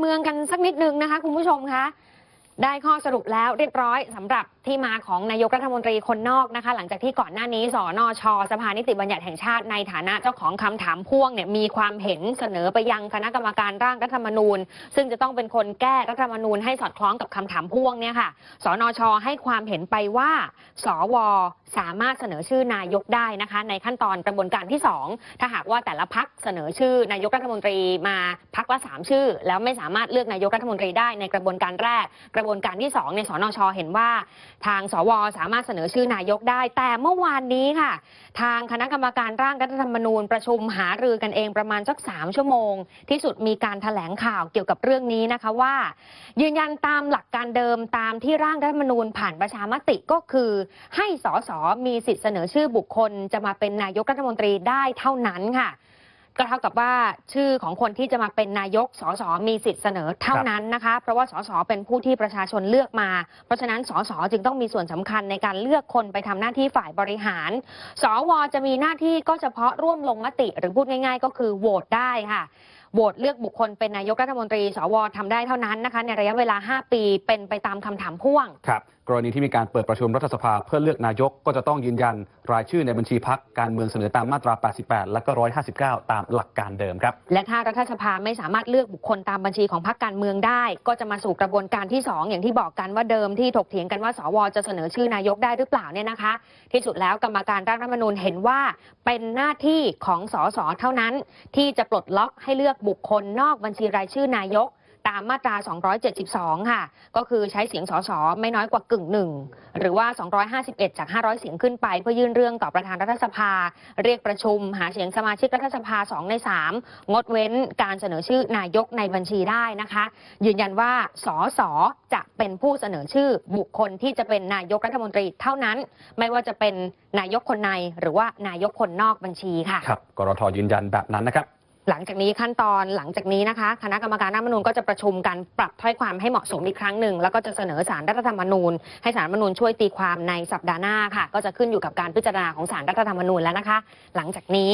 เมืองกันสักนิดนึงนะคะ คุณผู้ชมคะได้ข้อสรุปแล้วเรียบร้อยสำหรับที่มาของนายกรัฐมนตรีคนนอกนะคะ หลังจากที่ก่อนหน้านี้สนชสภานิติบัญญัติแห่งชาติในฐานะเจ้าของคำถามพ่วงเนี่ยมีความเห็นเสนอไปยังคณะกรรมการร่างรัฐธรรมนูญ ซึ่งจะต้องเป็นคนแก้รัฐธรรมนูญให้สอดคล้องกับคำถามพ่วงเนี่ยค่ะสนชให้ความเห็นไปว่า สว สามารถเสนอชื่อนายกได้นะคะ ในขั้นตอนกระบวนการที่ 2 ถ้าหากว่าแต่ละพักเสนอชื่อนายกรัฐมนตรีมาพักละ 3 ชื่อ แล้วไม่สามารถเลือกนายกรัฐมนตรีได้ในกระบวนการแรก กระบวนการที่ 2 ในสนชเห็นว่า ทางสวสามารถเสนอชื่อนายกได้ แต่เมื่อวานนี้ค่ะ ทางคณะกรรมการร่างรัฐธรรมนูญประชุมหารือกันเองประมาณสักสามชั่วโมง ที่สุดมีการถแถลงข่าวเกี่ยวกับเรื่องนี้นะคะว่า ยืนยันตามหลักการเดิมตามที่ร่างรัฐธรรมนูญผ่านประชามติก็คือให้สสมีสิทธิ์เสนอชื่อบุคคลจะมาเป็นนายกรัฐมนตรีได้เท่านั้นค่ะก็เท่ากับว่าชื่อของคนที่จะมาเป็นนายกสสมีสิทธิ์เสนอเท่านั้นนะคะ เพราะว่าสสเป็นผู้ที่ประชาชนเลือกมา เพราะฉะนั้นสสจึงต้องมีส่วนสำคัญในการเลือกคนไปทำหน้าที่ฝ่ายบริหาร สวจะมีหน้าที่ก็เฉพาะร่วมลงมติหรือพูดง่าย ๆ ก็คือโหวตได้ค่ะ โหวตเลือกบุคคลเป็นนายกรัฐมนตรีสวทำได้เท่านั้นนะคะในระยะเวลา 5 ปีเป็นไปตามคำถามพ่วงครับกรณีที่มีการเปิดประชุมรัฐสภาเพื่อเลือกนายกก็จะต้องยืนยัน รายชื่อในบัญชีพักการเมืองเสนอตามมาตรา 88 และก็ 159 ตามหลักการเดิมครับ และถ้ารัฐสภาไม่สามารถเลือกบุคคลตามบัญชีของพรรคการเมืองได้ ก็จะมาสู่กระบวนการที่ 2 อย่างที่บอกกันว่าเดิมที่ถกเถียงกันว่าสวจะเสนอชื่อนายกได้หรือเปล่าเนี่ยนะคะ ที่สุดแล้วกรรมการร่างรัฐธรรมนูญเห็นว่าเป็นหน้าที่ของสสเท่านั้น ที่จะปลดล็อกให้เลือกบุคคลนอกบัญชีรายชื่อนายก ตามมาตรา 272 ค่ะ ก็คือใช้เสียงสสไม่น้อยกว่ากึ่งหนึ่ง หรือว่า 251 จาก 500 เสียงขึ้นไป เพื่อยื่นเรื่องต่อประธานรัฐสภา เรียกประชุม หาเสียงสมาชิกรัฐสภา 2 ใน 3 งดเว้นการเสนอชื่อนายกในบัญชีได้นะคะ ยืนยันว่าสสจะเป็นผู้เสนอชื่อบุคคลที่จะเป็นนายกรัฐมนตรีเท่านั้น ไม่ว่าจะเป็นนายกคนในหรือว่านายกคนนอกบัญชีค่ะ ครับกรทยืนยันแบบนั้นนะครับ หลังจากนี้ขั้นตอนหลังจากนี้นะคะ คณะกรรมการร่างรัฐธรรมนูญก็จะประชุมกันปรับถ้อยความให้เหมาะสมอีกครั้งหนึ่ง แล้วก็จะเสนอสารรัฐธรรมนูญ ให้สารรัฐธรรมนูญช่วยตีความในสัปดาห์หน้าค่ะ ก็จะขึ้นอยู่กับการพิจารณาของสารรัฐธรรมนูญแล้วนะคะ หลังจากนี้